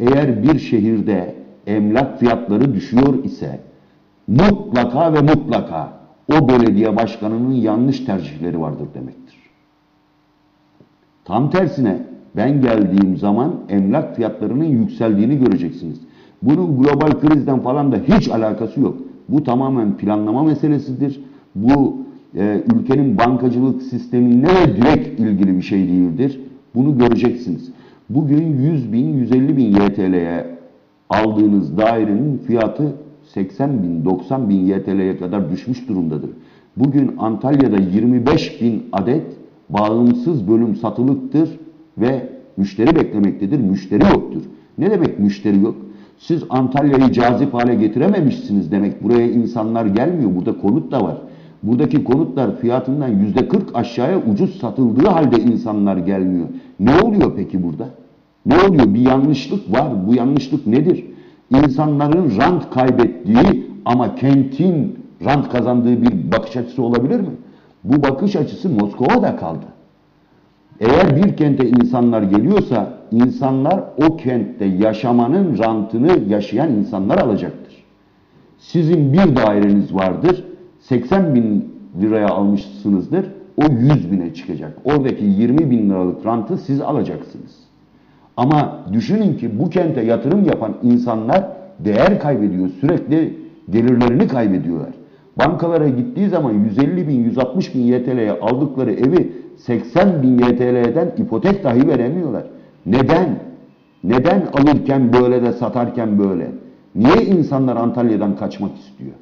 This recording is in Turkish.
eğer bir şehirde emlak fiyatları düşüyor ise mutlaka ve mutlaka o belediye başkanının yanlış tercihleri vardır demektir. Tam tersine ben geldiğim zaman emlak fiyatlarının yükseldiğini göreceksiniz. Bunun global krizden falan da hiç alakası yok. Bu tamamen planlama meselesidir. Bu e, ülkenin bankacılık sisteminle direkt ilgili bir şey değildir. Bunu göreceksiniz. Bugün 100 bin, 150 bin YTL'ye aldığınız dairenin fiyatı 80 bin, 90 bin YTL'ye kadar düşmüş durumdadır. Bugün Antalya'da 25 bin adet bağımsız bölüm satılıktır ve müşteri beklemektedir. Müşteri yoktur. Ne demek müşteri yok? Siz Antalya'yı cazip hale getirememişsiniz demek. Buraya insanlar gelmiyor. Burada konut da var. Buradaki konutlar fiyatından yüzde 40 aşağıya ucuz satıldığı halde insanlar gelmiyor. Ne oluyor peki burada? Ne oluyor? Bir yanlışlık var. Bu yanlışlık nedir? İnsanların rant kaybettiği ama kentin rant kazandığı bir bakış açısı olabilir mi? Bu bakış açısı Moskova'da kaldı. Eğer bir kente insanlar geliyorsa insanlar o kentte yaşamanın rantını yaşayan insanlar alacaktır. Sizin bir daireniz vardır. 80 bin liraya almışsınızdır. O 100 bine çıkacak. Oradaki 20 bin liralık rantı siz alacaksınız. Ama düşünün ki bu kente yatırım yapan insanlar değer kaybediyor. Sürekli gelirlerini kaybediyorlar. Bankalara gittiği zaman 150 bin, 160 bin YTL'ye aldıkları evi 80 bin YTL'den ipotek dahi veremiyorlar. Neden? Neden alırken böyle de satarken böyle? Niye insanlar Antalya'dan kaçmak istiyor?